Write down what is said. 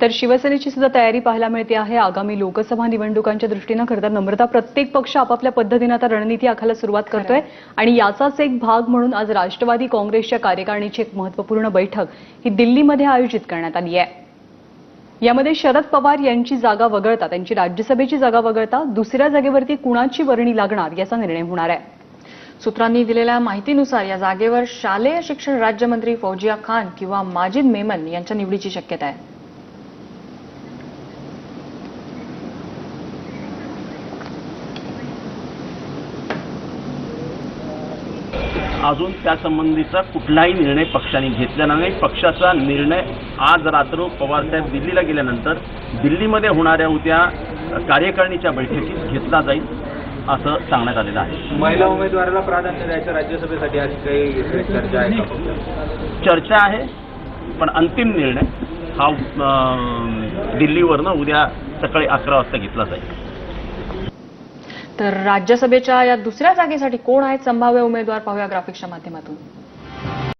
तर शिवसेनेची सुद्धा तयारी पाहायला मिळते आहे. आगामी लोकसभा निवडणुकांच्या दृष्टीनं खरं तर नम्रता प्रत्येक पक्ष आपापल्या पद्धतीनं आता रणनीती आखायला सुरुवात करतोय. आणि याचाच एक भाग म्हणून आज राष्ट्रवादी काँग्रेसच्या कार्यकारिणीची एक महत्त्वपूर्ण बैठक ही दिल्लीमध्ये आयोजित करण्यात आली आहे. यामध्ये शरद पवार यांची जागा वगळता त्यांची राज्यसभेची जागा वगळता दुसऱ्या जागेवरती कुणाची वर्णी लागणार याचा निर्णय होणार आहे. सूत्रांनी दिलेल्या माहितीनुसार या जागेवर शालेय शिक्षण राज्यमंत्री फौजिया खान किंवा माजिद मेमन यांच्या निवडीची शक्यता आहे. अजून त्यासंबंधीचा कुठलाही निर्णय पक्षाने घेतलेला नाही. पक्षाचा निर्णय आज रात्र पवारसाहेब दिल्लीला गेल्यानंतर दिल्लीमध्ये होणाऱ्या उद्या कार्यकारिणीच्या बैठकीत घेतला जाईल असं सांगण्यात आलेलं आहे. महिला उमेदवाराला प्राधान्य द्यायचं राज्यसभेसाठी अशी काही चर्चा आहे चर्चा आहे पण अंतिम निर्णय हा दिल्लीवरनं उद्या सकाळी अकरा वाजता घेतला जाईल. तर राज्यसभेच्या या दुसऱ्या जागेसाठी कोण आहेत संभाव्य उमेदवार पाहूया ग्राफिक्सच्या माध्यमातून.